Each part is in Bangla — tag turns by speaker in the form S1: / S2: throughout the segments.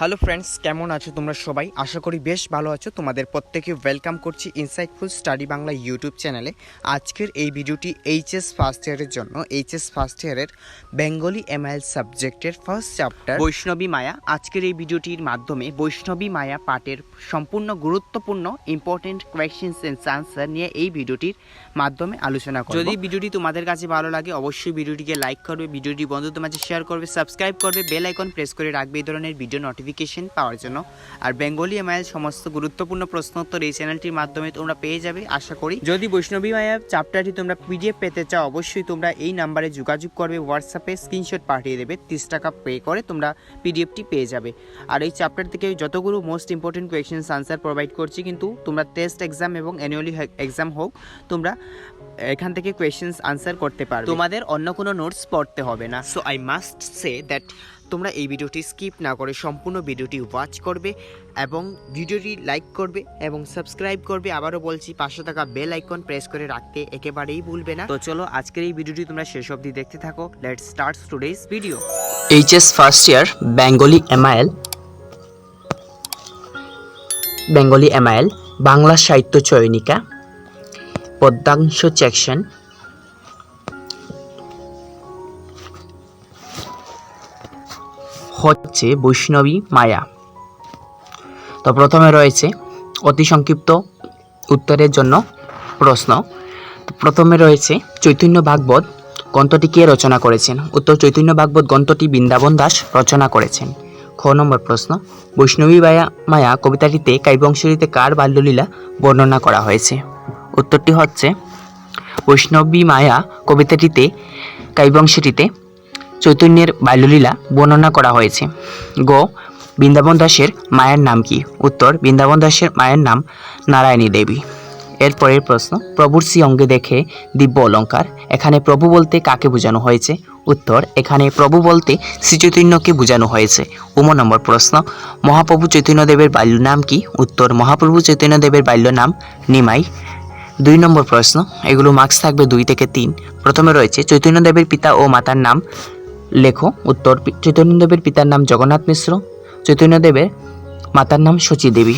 S1: হ্যালো ফ্রেন্ডস কেমন আছো তোমরা সবাই? আশা করি বেশ ভালো আছো। তোমাদের প্রত্যেকে ওয়েলকাম করছি ইনসাইটফুল স্টাডি বাংলা ইউটিউব চ্যানেলে আজকের এই ভিডিওটি এইচএস ফার্স্ট ইয়ারের জন্য। এইচএস ফার্স্ট ইয়ারের বেঙ্গলি এমআইএল সাবজেক্টের ফার্স্ট চ্যাপ্টার বৈষ্ণবী মায়া। আজকের এই ভিডিওটির মাধ্যমে বৈষ্ণবী মায়া পাঠের সম্পূর্ণ গুরুত্বপূর্ণ ইম্পর্টেন্ট কোয়েশ্চেন্স অ্যান্ড আনসার নিয়ে এই ভিডিওটির মাধ্যমে আলোচনা করব। যদি ভিডিওটি তোমাদের কাছে ভালো লাগে অবশ্যই ভিডিওটিকে লাইক করবে ভিডিওটি বন্ধুদের মাঝে শেয়ার করবে সাবস্ক্রাইব করবে বেল আইকন প্রেস করে রাখবে। এই ধরনের ভিডিও নোটিফিকেশন পাওয়ার জন্য। আর বেঙ্গলি এমআইএল সমস্ত গুরুত্বপূর্ণ প্রশ্নোত্তর এই চ্যানেলটির মাধ্যমে তোমরা পেয়ে যাবে, আশা করি। যদি বৈষ্ণবী মায়া চ্যাপ্টারটি তোমরা পিডিএফ পেতে চাও, অবশ্যই তোমরা এই নাম্বারে যোগাযোগ করবে হোয়াটসঅ্যাপে স্ক্রিনশট পাঠিয়ে দেবে, তিরিশ টাকা পে করে তোমরা পিডিএফটি পেয়ে যাবে। আর এই চ্যাপ্টার থেকে যতগুলো most important questions answer provide করছি, কিন্তু তোমরা টেস্ট এক্সাম এবং অ্যানুয়ালি এক্সাম হোক, তোমরা এখান থেকে কোয়েশ্চেন্স আনসার করতে পারবে। তোমাদের অন্য কোনো নোটস পড়তে হবে না। So I must say that তোমরা এই ভিডিওটি স্কিপ না করে সম্পূর্ণ ভিডিওটি ওয়াচ করবে এবং ভিডিওটি লাইক করবে এবং সাবস্ক্রাইব করবে। আবারও বলছি পাঁচশো টাকা বেল আইকন প্রেস করে রাখতে একেবারেই ভুলবে না। তো চলো, আজকের এই ভিডিওটি তোমরা শেষ অবধি দেখতে থাকো। Let's start today's video
S2: HS first year Bengali MIL Bengali MIL Bangla Sahitya Chayanika পদ্মাংশ section হচ্ছে বৈষ্ণবী মায়া। তো প্রথমে রয়েছে অতি সংক্ষিপ্ত উত্তরের জন্য প্রশ্ন। প্রথমে রয়েছে চৈতন্য ভাগবত গ্রন্থটি কে রচনা করেছেন? উত্তর চৈতন্য ভাগবত গ্রন্থটি বৃন্দাবন দাস রচনা করেছেন। খ নম্বর প্রশ্ন, বৈষ্ণবী মায়া মায়া কবিতাটিতে কাব্যংশটিতে কার বাল্যলীলা বর্ণনা করা হয়েছে? উত্তরটি হচ্ছে, বৈষ্ণবী মায়া কবিতাটিতে কাব্যংশটিতে চৈতন্যের বাল্যলীলা বর্ণনা করা হয়েছে। গ. বৃন্দাবন দাসের মায়ের নাম কি? উত্তর, বৃন্দাবন দাসের মায়ের নাম নারায়ণী দেবী। এরপরের প্রশ্ন, প্রভুর শ্রী অঙ্গে দেখে দিব্য অলঙ্কার, এখানে প্রভু বলতে কাকে বোঝানো হয়েছে? উত্তর, এখানে প্রভু বলতে শ্রীচৈতন্যকে বোঝানো হয়েছে। উম নম্বর প্রশ্ন, মহাপ্রভু চৈতন্যদেবের বাল্য নাম কি? উত্তর, মহাপ্রভু চৈতন্যদেবের বাল্য নাম নিমাই। দুই নম্বর প্রশ্ন, এগুলো মার্কস থাকবে দুই থেকে তিন। প্রথমে রয়েছে, চৈতন্যদেবের পিতা ও মাতার নাম লেখো, উত্তর চৈতন্যদেবের পিতার নাম জগন্নাথ মিশ্র, চৈতন্যদেবের মাতার নাম শচী দেবী।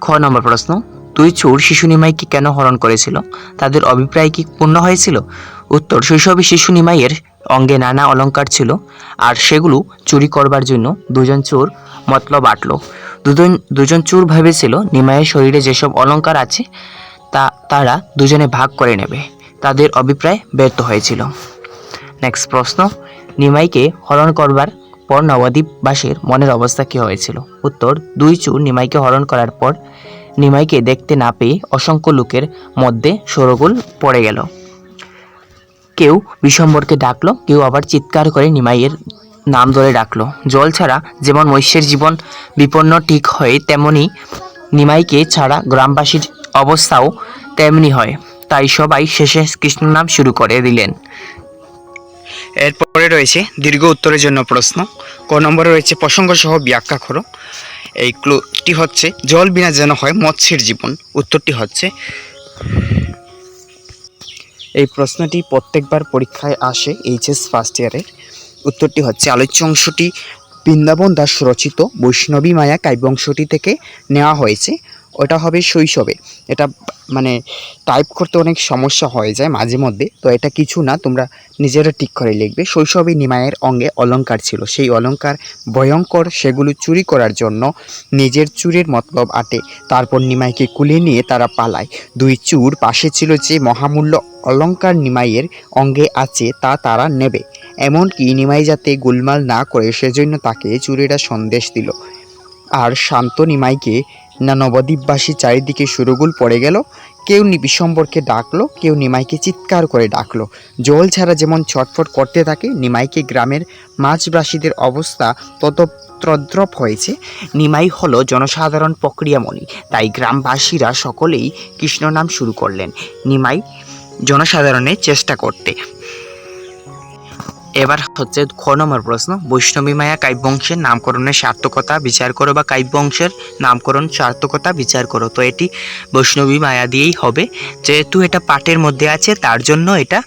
S2: খ নম্বর প্রশ্ন, দুই চোর শিশু নিমাইকে কেন হরণ করেছিল? তাদের অভিপ্রায় কি পূর্ণ হয়েছিল? উত্তর, শৈশবে শিশু নিমাইয়ের অঙ্গে নানা অলঙ্কার ছিল, আর সেগুলো চুরি করবার জন্য দুজন চোর মতলব আটল। দুজন দুজন চোর ভেবেছিল নিমাইয়ের শরীরে যেসব অলঙ্কার আছে, তা তারা দুজনে ভাগ করে নেবে। তাদের অভিপ্রায় ব্যর্থ হয়েছিল। নেক্সট প্রশ্ন, নিমাইকে হরণ করবার পর নবদ্বীপবাসীর মনের অবস্থা কী হয়েছিল? উত্তর, দুই চুর নিমাইকে হরণ করার পর নিমাইকে দেখতে না পেয়ে অসংখ্য লোকের মধ্যে সরগোল পড়ে গেল। কেউ বিশম্বরকে ডাকলো, কেউ আবার চিৎকার করে নিমাইয়ের নাম ধরে ডাকলো। জল ছাড়া যেমন মৎস্যের জীবন বিপন্ন ঠিক হয়, তেমনি নিমাইকে ছাড়া গ্রামবাসীর অবস্থাও তেমনি হয়। তাই সবাই শেষে কৃষ্ণ নাম শুরু করে দিলেন।
S1: এরপরে রয়েছে দীর্ঘ উত্তরের জন্য প্রশ্ন। ক নম্বরে রয়েছে প্রসঙ্গ সহ ব্যাখ্যা করো এই ক্লুটি হচ্ছে, জল বিনা যেন হয় মৎস্যের জীবন। উত্তরটি হচ্ছে, এই প্রশ্নটি প্রত্যেকবার পরীক্ষায় আসে এইচএস ফার্স্ট ইয়ারের উত্তরটি হচ্ছে, আলোচ্য অংশটি বৃন্দাবন দাস রচিত বৈষ্ণবী মায়া কাব্যাংশটি থেকে নেওয়া হয়েছে। ওটা হবে শৈশবে। এটা মানে টাইপ করতে অনেক সমস্যা হয়ে যায় মাঝে মধ্যে। তো এটা কিছু না, তোমরা নিজেরা ঠিক করে লিখবে। শৈশবে নিমায়ের অঙ্গে অলঙ্কার ছিল। সেই অলঙ্কার ভয়ঙ্কর, সেগুলো চুরি করার জন্য নিজের চুরের মতলব আটে। তারপর নিমাইকে কুলে নিয়ে তারা পালায়। দুই চুর পাশে ছিল যে মহামূল্য অলংকার নিমাইয়ের অঙ্গে আছে, তা তারা নেবে। এমনকি নিমাই যাতে গোলমাল না করে, সেজন্য তাকে চুরেরা সন্দেশ দিল। আর শান্ত নিমাইকে না নবদ্বীপবাসী চারিদিকে সুরগুল পড়ে গেল, কেউ নি- বিশম্বরকে ডাকলো, কেউ নিমাইকে চিৎকার করে ডাকলো। জল ছাড়া যেমন ছটফট করতে থাকে, নিমাইকে গ্রামের মাছবাসীদের অবস্থা তত তদ্রপ হয়েছে। নিমাই হলো জনসাধারণ প্রক্রিয়ামণি, তাই গ্রামবাসীরা সকলেই কৃষ্ণ নাম শুরু করলেন। নিমাই জনসাধারণের চেষ্টা করতে
S2: এবার হচ্ছে খ নম্বর প্রশ্ন। বৈষ্ণবী মায়া কাব্যংশের নামকরণের সার্থকতা বিচার করো বা কাব্যংশের নামকরণ সার্থকতা বিচার করো। তো এটি বৈষ্ণবী মায়া দিয়েই হবে। যেহেতু এটা পাঠের মধ্যে আছে, তার জন্য এটা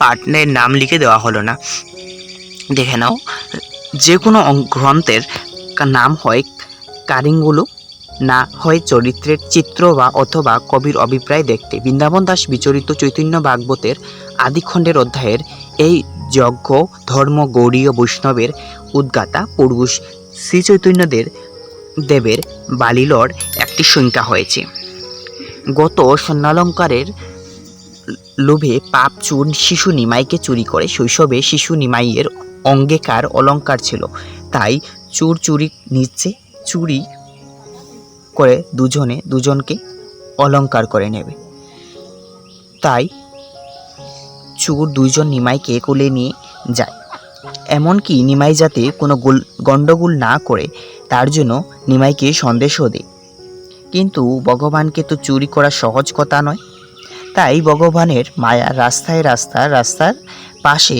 S2: পাঠের নাম লিখে দেওয়া হলো না। দেখে নাও, যে কোনো গ্রন্থের নাম হয় কারিঙ্গুলু, না হয় চরিত্রের চিত্র বা অথবা কবির অভিপ্রায় দেখতে। বৃন্দাবন দাস বিচরিত চৈতন্য ভাগবতের আদিখণ্ডের অধ্যায়ের এই যজ্ঞ ধর্ম গৌড়ীয় বৈষ্ণবের উদ্গাতা পুরুষ শ্রী চৈতন্যদের দেবের বালিলর একটি সংখ্যা হয়েছে। গত স্বর্ণালঙ্কারের লোভে পাপ চুর শিশু নিমাইকে চুরি করে শৈশবে শিশু নিমাইয়ের অঙ্গীকার অলঙ্কার ছিল। তাই চুর চুরি নিচ্ছে, চুরি করে দুজনে, দুজনকে অলঙ্কার করে নেবে। তাই চুর দুইজন নিমাইকে কোলে নিয়ে যায়। এমনকি নিমাই যাতে কোনো গোল গণ্ডগোল না করে, তার জন্য নিমাইকে সন্দেশও দেয়। কিন্তু ভগবানকে তো চুরি করা সহজ কথা নয়। তাই ভগবানের মায়া রাস্তায় রাস্তা, রাস্তার পাশে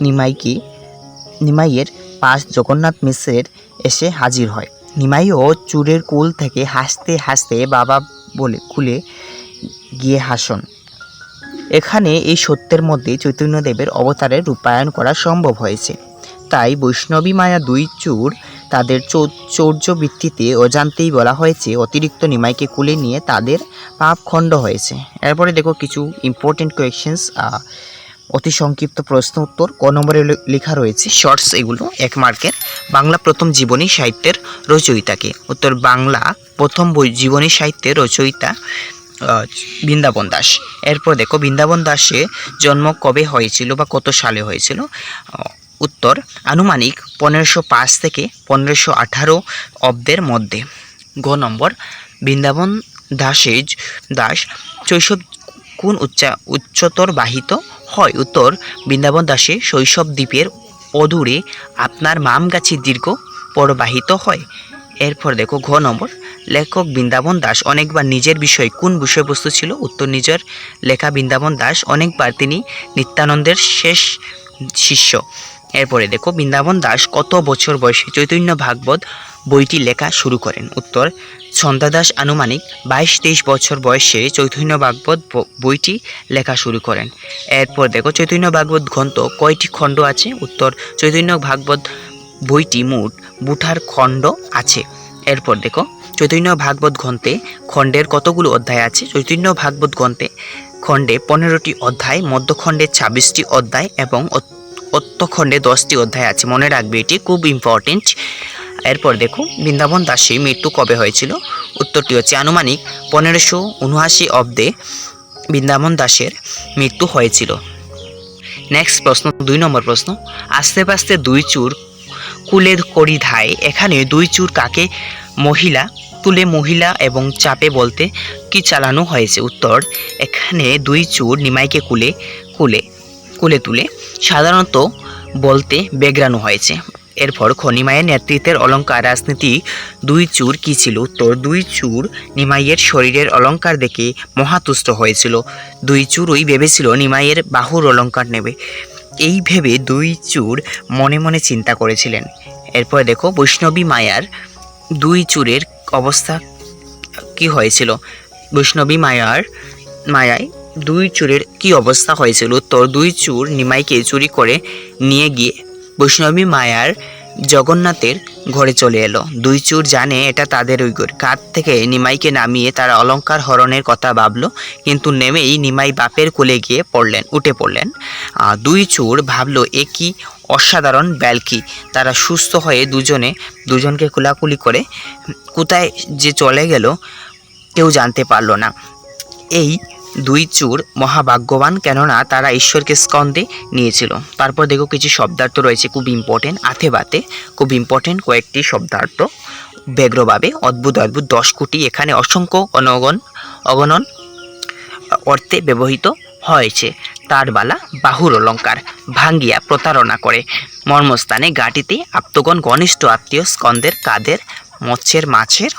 S2: নিমাইকে নিমাইয়ের পাশ জগন্নাথ মিশ্রের এসে হাজির হয়। নিমাইও চুরের কুল থেকে হাসতে হাসতে বাবা বলে খুলে গিয়ে হাসন। এখানে এই সত্যের মধ্যে চৈতন্যদেবের অবতারের রূপায়ণ করা সম্ভব হয়েছে। তাই বৈষ্ণবী মায়া দুই চূড় তাদের চৌর্য ভিত্তিতে অজান্তেই বলা হয়েছে, অতিরিক্ত নিমাইকে কুলে নিয়ে তাদের পাপ খণ্ড হয়েছে। এরপরে দেখো কিছু ইম্পর্টেন্ট কোয়েশ্চেন্স অতি সংক্ষিপ্ত প্রশ্ন উত্তর ক নম্বরে লেখা রয়েছে। শর্টস এগুলো এক মার্কের বাংলা প্রথম জীবনী সাহিত্যের রচয়িতাকে। উত্তর বাংলা প্রথম জীবনী সাহিত্যের রচয়িতা বৃন্দাবন দাস। এরপর দেখো, বৃন্দাবন দাসে জন্ম কবে হয়েছিল বা কত সালে হয়েছিল? উত্তর, আনুমানিক পনেরোশো পাঁচ থেকে পনেরোশো আঠারো অব্দের মধ্যে। গ নম্বর, বৃন্দাবন দাসে দাস শৈশব কোন উচ্চা, উচ্চতর বাহিত হয়? উত্তর, বৃন্দাবন দাসে শৈশব দ্বীপের অদূরে আপনার মাম গাছি দীর্ঘ প্রবাহিত হয়। এরপর দেখো, ঘ নম্বর, লেখক বৃন্দাবন দাস অনেকবার নিজের বিষয় কোন বিষয়বস্তু ছিল? উত্তর, নিজের লেখা বৃন্দাবন দাস অনেকবার তিনি নিত্যানন্দের শেষ শিষ্য। এরপরে দেখো, বৃন্দাবন দাস কত বছর বয়সে চৈতন্য ভাগবত বইটি লেখা শুরু করেন? উত্তর, ছন্দা দাস আনুমানিক বাইশ তেইশ বছর বয়সে চৈতন্য ভাগবত বইটি লেখা শুরু করেন। এরপর দেখো, চৈতন্য ভাগবত গ্রন্থ কয়টি খণ্ড আছে? উত্তর, চৈতন্য ভাগবত বইটি মোট বুঠার খণ্ড আছে। এরপর দেখো, চৈতন্য ভাগবত গ্রন্থে খণ্ডের কতগুলো অধ্যায় আছে? চৈতন্য ভাগবত গ্রন্থে খণ্ডে পনেরোটি অধ্যায়, মধ্যখণ্ডে ছাব্বিশটি অধ্যায় এবং অত্যখণ্ডে দশটি অধ্যায় আছে। মনে রাখবে এটি খুব ইম্পর্টেন্ট এরপর দেখো, বৃন্দাবন দাসী মৃত্যু কবে হয়েছিল? উত্তরটি হচ্ছে আনুমানিক পনেরোশো উনআশি অব্দে বৃন্দাবন দাসের মৃত্যু হয়েছিল। নেক্সট প্রশ্ন, দুই নম্বর প্রশ্ন। আস্তে আস্তে দুই চুর কুলের করি ধায় এখানে দুই চুর কাকে মহিলা তুলে মহিলা এবং চাপে বলতে কি চালানো হয়েছে? উত্তর, এখানে দুই চুর নিমাইকে কুলে কুলে কুলে তুলে সাধারণত বলতে বেগরানো হয়েছে। এরপর খনিমায়ের নেতৃত্বের অলঙ্কার রাজনীতি, দুই চুর কি ছিল? উত্তর, দুই চুর নিমাইয়ের শরীরের অলঙ্কার দেখে মহাতুষ্ট হয়েছিল। দুই চুরই ভেবেছিল নিমাইয়ের বাহুর অলঙ্কার নেবে। এই ভেবে দুই চুর মনে মনে চিন্তা করেছিলেন। এরপর দেখো, বৈষ্ণবী মায়ার দুই চুরের অবস্থা কি হয়েছিল? বৈষ্ণবী মায়ার, মায়ায় দুই চুরের কি অবস্থা হয়েছিল? তোর দুই চুর নিমাইকে চুরি করে নিয়ে গিয়ে বৈষ্ণবী মায়ার জগন্নাথের ঘরে চলে এলো। দুই চুর জানে এটা তাদের উইগুর। কাঁধ থেকে নিমাইকে নামিয়ে তারা অলঙ্কার হরণের কথা ভাবলো, কিন্তু নেমেই নিমাই বাপের কোলে গিয়ে পড়লেন, উঠে পড়লেন। দুই চোর ভাবলো, এ কি অসাধারণ ব্যালকি। তারা সুস্থ হয়ে দুজনে, দুজনকে কোলাকুলি করে কোথায় যে চলে গেল কেউ জানতে পারল না। এই দুই চোর মহাভাগ্যবান, কেননা তারা ঈশ্বরকে স্কন্দে নিয়েছিল। তারপর দেখো কিছু শব্দার্থ রয়েছে, খুব ইম্পর্টেন্ট আথে বাতে খুব ইম্পর্টেন্ট কয়েকটি শব্দার্থ। ব্যগ্রভাবে, অদ্ভুত অদ্ভুত, দশ কোটি, এখানে অসংখ্য অনগণ, অগণন অর্থে ব্যবহৃত হয়েছে। তার বালা বাহুর অলঙ্কার ভাঙ্গিয়া প্রতারণা করে। মর্মস্থানে গাটিতে আত্মগণ ঘনিষ্ঠ আত্মীয় স্কন্দের কাদের, মৎস্যের, মাছের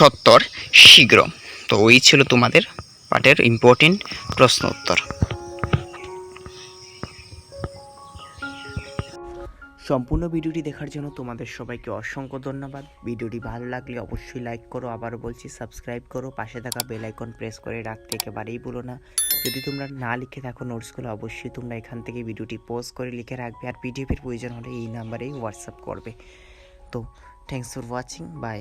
S2: সত্তর, শীঘ্র। তো ওই ছিল তোমাদের পাঠের ইম্পর্টেন্ট প্রশ্ন উত্তর। সম্পূর্ণ ভিডিওটি দেখার জন্য তোমাদের সবাইকে অসংখ্য ধন্যবাদ। ভিডিওটি ভালো লাগলে অবশ্যই লাইক করো। আবারও বলছি সাবস্ক্রাইব করো। পাশে থাকা বেল আইকন প্রেস করে রাখতে একেবারেই ভুলো না। যদি তোমরা না লিখে থাকো নোটসগুলো অবশ্যই তোমরা এখান থেকে ভিডিওটি পোস্ট করে লিখে রাখবে। আর পিডিএফের প্রয়োজন হলে এই নাম্বারেই হোয়াটসঅ্যাপ করবে। তো থ্যাংকস ফর ওয়াচিং বাই